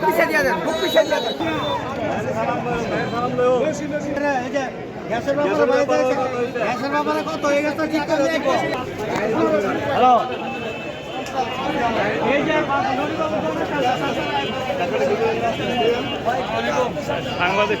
পিছিয়ে দিয়ে দেন খুব পিছিয়ে দিয়ে দেন। হ্যালো? বাংলাদেশ।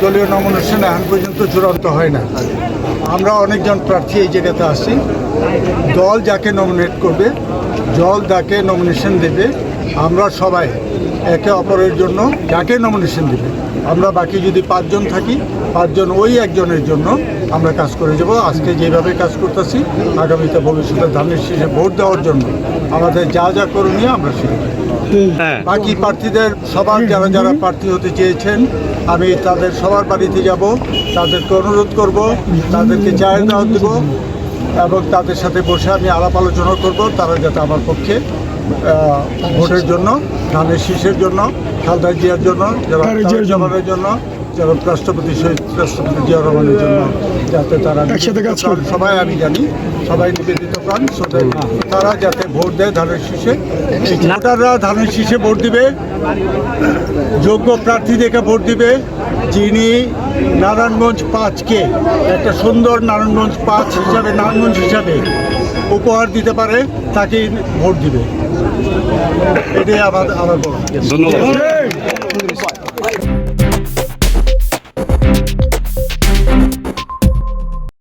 দলীয় নমিনেশন এখন পর্যন্ত চূড়ান্ত হয় না। আমরা অনেকজন প্রার্থী এই জায়গাতে আসি দল যাকে নমিনেট করবে, দল যাকে নমিনেশন দেবে, আমরা সবাই একে অপরের জন্য যাকে নমিনেশন দেবে। আমরা বাকি যদি পাঁচজন থাকি পাঁচজন ওই একজনের জন্য আমরা কাজ করে যাব। আজকে যেভাবে কাজ করতেছি আগামীতে ভবিষ্যতে ধানের শেষে ভোট দেওয়ার জন্য আমাদের যা যা করণীয় আমরা সেটা বাকি প্রার্থীদের সবার যারা যারা প্রার্থী হতে চেয়েছেন আমি তাদের সবার বাড়িতে যাব তাদেরকে অনুরোধ করব তাদেরকে চায়ের দাওয়াত দেব এবং তাদের সাথে বসে আমি আলাপ আলোচনা করব তারা যাতে আমার পক্ষে ভোটের জন্য ধানের শীষের জন্য খালদা জিয়ার জন্য যারা জবানের জন্য। যারা রাষ্ট্রপতি শহীদ রাষ্ট্রপতি জিয়া রহমানের জন্য যাতে তারা সবাই আমি জানি সবাই নিবেদিত প্রাণ তারা যাতে ভোট দেয় ধানের শীষে। ভোটাররা ধানের শীষে ভোট দিবে যোগ্য প্রার্থী দেখে ভোট দিবে যিনি নারায়ণগঞ্জ পাঁচকে একটা সুন্দর নারায়ণগঞ্জ পাঁচ হিসাবে নারায়ণগঞ্জ হিসাবে উপহার দিতে পারে তাকেই ভোট দিবে। এটাই আমার আমার বক্তব্য।